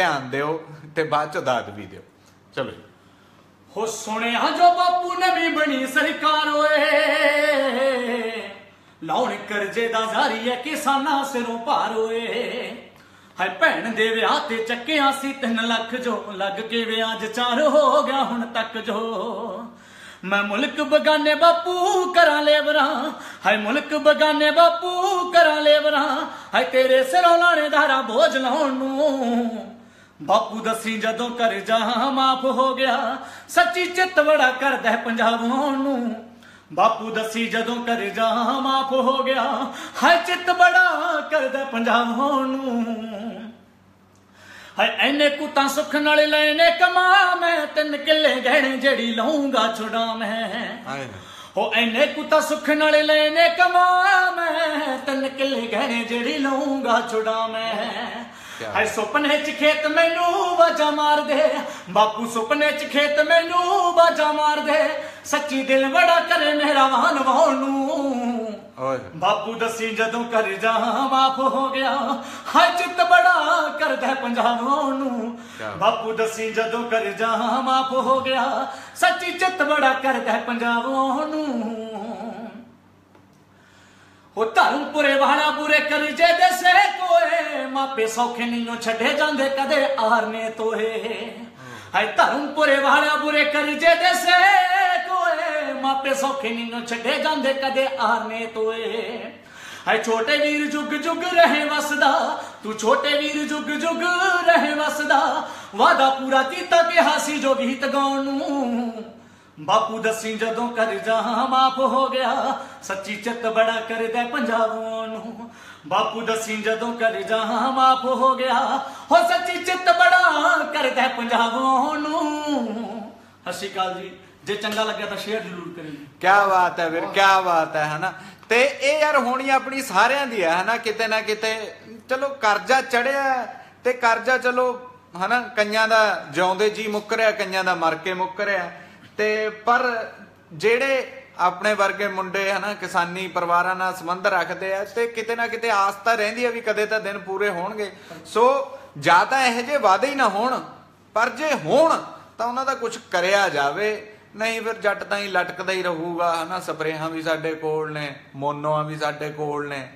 ਧਿਆਨ ਦਿਓ ਤੇ ਬਾਅਦ ਚ ਦਾਦ ਵੀ ਦਿਓ। ਚਲੋ ਜੀ। ਹੋ ਸੁਣਿਆ ਜੋ ਬਾਪੂ ਨਵੀਂ ਬਣੀ ਸਰਕਾਰ ਓਏ। ਲਾਉਣ ਕਰਜ਼ੇ ਦਾ ਜਾਰੀ ਹੈ ਕਿਸਾਨਾਂ ਸਿਰੋਂ ਭਾਰ ਓਏ। ਹਾਏ ਭੈਣ ਦੇ ਵਿਆਹ ਤੇ ਚੱਕਿਆ ਸੀ 3 ਲੱਖ ਜੋ ਲੱਗ ਕੇ ਵਿਆਜ ਚਾਰ ਹੋ ਗਿਆ ਹੁਣ ਤੱਕ ਜੋ। ਮੈਂ ਮੁਲਕ ਬਗਾਨੇ ਬਾਪੂ ਕਰਾਂ ਲੇਵਰਾਂ ਹਾਏ ਮੁਲਕ ਬਗਾਨੇ ਬਾਪੂ ਕਰਾਂ ਲੇਵਰਾਂ ਹਾਏ ਤੇਰੇ ਸਿਰੋਂ ਲਾਣੇ ਲਾਣੇਦਾਰਾ ਬੋਝ ਲਾਉਣ ਨੂੰ। ਬਾਪੂ ਦੱਸੀ ਜਦੋਂ ਕਰ ਜਾ ਮਾਫ ਹੋ ਗਿਆ। ਸੱਚੀ ਚਿੱਤ ਬੜਾ ਕਰਦਾ ਪੰਜਾਬ ਨੂੰ। ਬਾਪੂ ਦੱਸੀ ਜਦੋਂ ਕਰ ਜਾ ਮਾਫ ਹੋ ਗਿਆ। ਹਾਏ ਚਿੱਤ ਬੜਾ ਕਰਦਾ ਪੰਜਾਬ ਨੂੰ। ਹਾਏ ਐਨੇ ਕੁੱਤਾਂ ਸੁੱਖ ਨਾਲ ਲੈਨੇ ਕਮਾ ਮੈਂ ਤਿੰਨ ਕਿੱਲੇ ਗਹਿਣੇ ਜਿਹੜੀ ਲਊਂਗਾ ਛੁਡਾ ਮੈਂ। ਹੋ ਐਨੇ ਕੁੱਤਾ ਸੁੱਖ ਨਾਲ ਲੈਨੇ ਕਮਾ ਮੈਂ ਤਿੰਨ ਕਿੱਲੇ ਗਹਿਣੇ ਜਿਹੜੀ ਲਊਂਗਾ ਛੁਡਾ ਮੈਂ? ਹਾਏ ਸੁਪਨੇ ਚ ਖੇਤ ਮੈਨੂੰ ਬਾਜਾ ਮਾਰ ਦੇ ਬਾਪੂ ਸੁਪਨੇ ਚ ਖੇਤ ਮੈਨੂੰ ਬਾਜਾ ਮਾਰ ਦੇ ਸੱਚੀ ਦਿਲ ਬੜਾ ਕਰੇ ਮੇਰਾ ਵਾਹਨ ਵਾਉਣ ਨੂੰ। ਓਏ। ਬਾਪੂ ਦੱਸੀ ਜਦੋਂ ਕਰ ਜਾ ਮਾਫ ਹੋ ਗਿਆ। ਹਾਏ ਚਿੱਤ ਬੜਾ ਕਰਦਾ ਹੈ ਪੰਜਾਬ ਨੂੰ? ਬਾਪੂ ਦੱਸੀ ਜਦੋਂ ਕਰ ਜਾ ਮਾਫ ਹੋ ਗਿਆ। ਸੱਚੀ ਚਿੱਤ ਬੜਾ ਕਰਦਾ ਹੈ ਪੰਜਾਬ ਨੂੰ। ਹੋ ਧਰਮਪੁਰੇ ਵਾਲਾ ਬੁਰੇ ਕਰਜੇ ਦੇ ਸੇ ਕੋਏ ਮਾਪੇ ਸੌਖੇ ਨਹੀਂਓ ਛੱਡੇ ਜਾਂਦੇ ਕਦੇ ਆਰਨੇ ਤੋਏ ਹਾਏ ਧਰਮਪੁਰੇ ਵਾਲਾ ਬੁਰੇ ਕਰਜੇ ਦੇ ਸੇ ਕੋਏ ਮਾਪੇ ਸੌਖੇ ਨਹੀਂਓ ਛੱਡੇ ਜਾਂਦੇ ਕਦੇ ਆਰਨੇ ਤੋਏ ਹਾਏ ਛੋਟੇ ਵੀਰ ਜੁਗ ਜੁਗ ਰਹੇ ਵਸਦਾ। ਤੂੰ ਛੋਟੇ ਵੀਰ ਜੁਗ ਜੁਗ ਰਹੇ ਵਸਦਾ। ਵਾਦਾ ਪੂਰਾ ਕੀਤਾ ਕਿਹਾ ਸੀ ਜੋ ਗੀਤ ਗਾਉਣ ਨੂੰ। ਬਾਪੂ ਦੱਸੀ ਜਦੋਂ ਕਰ ਜਾ ਮਾਫ ਹੋ ਗਿਆ। ਸੱਚੀ ਚਿੱਤ ਬੜਾ ਕਰਦਾ ਪੰਜਾਬ ਨੂੰ। ਬਾਪੂ ਦੱਸੀ ਜਦੋਂ ਕਰ ਜਾ ਮਾਫ ਹੋ ਗਿਆ। ਹੋ ਸੱਚੀ ਚਿੱਤ ਬੜਾ ਕਰਦਾ ਪੰਜਾਬ ਨੂੰ। ਸਤਿ ਸ਼੍ਰੀ ਅਕਾਲ ਜੀ। ਜੇ ਚੰਗਾ ਲੱਗਿਆ ਤਾਂ ਸ਼ੇਅਰ ਜ਼ਰੂਰ ਕਰਿਓ ਕਿਆ ਬਾਤ ਹੈ ਵੀਰ, ਕਿਆ ਬਾਤ ਹੈ, ਹਨਾ? ਤੇ ਇਹ ਯਾਰ ਹੋਣੀ ਆਪਣੀ ਸਾਰਿਆਂ ਦੀ ਹੈ, ਹਨਾ? ਕਿਤੇ ਨਾ ਕਿਤੇ, ਚਲੋ ਕਰਜ਼ਾ ਚੜਿਆ ਤੇ ਕਰਜ਼ਾ ਚਲੋ, ਹਨਾ? ਕਈਆਂ ਦਾ ਜਿਉਂਦੇ ਜੀ ਮੁੱਕ ਰਿਹਾ, ਕਈਆਂ ਦਾ ਮਰ ਕੇ ਮੁੱਕ ਰਿਹਾ। ਤੇ ਪਰ ਜਿਹੜੇ ਆਪਣੇ ਵਰਗੇ ਮੁੰਡੇ ਹਨਾ, ਕਿਸਾਨੀ ਪਰਿਵਾਰਾਂ ਨਾਲ ਸੰਬੰਧ ਰੱਖਦੇ ਆ ਤੇ ਕਿਤੇ ਨਾ ਕਿਤੇ ਆਸ ਤਾਂ ਰਹਿੰਦੀ ਆ ਵੀ ਕਦੇ ਤਾਂ ਦਿਨ ਪੂਰੇ ਹੋਣਗੇ। ਸੋ ਜਾਂ ਤਾਂ ਇਹੋ ਜਿਹੇ ਵਾਅਦੇ ਹੀ ਨਾ ਹੋਣ, ਪਰ ਜੇ ਹੋਣ ਤਾਂ ਉਹਨਾਂ ਦਾ ਕੁਝ ਕਰਿਆ ਜਾਵੇ। ਨਹੀਂ ਫਿਰ ਜੱਟ ਤਾਂ ਹੀ ਲਟਕਦਾ ਹੀ ਰਹੂਗਾ, ਹਨਾ, ਸਪਰੇਹਾਂ ਵੀ ਸਾਡੇ ਕੋਲ ਨੇ, ਮੋਨੋਆਂ ਵੀ ਸਾਡੇ ਕੋਲ ਨੇ।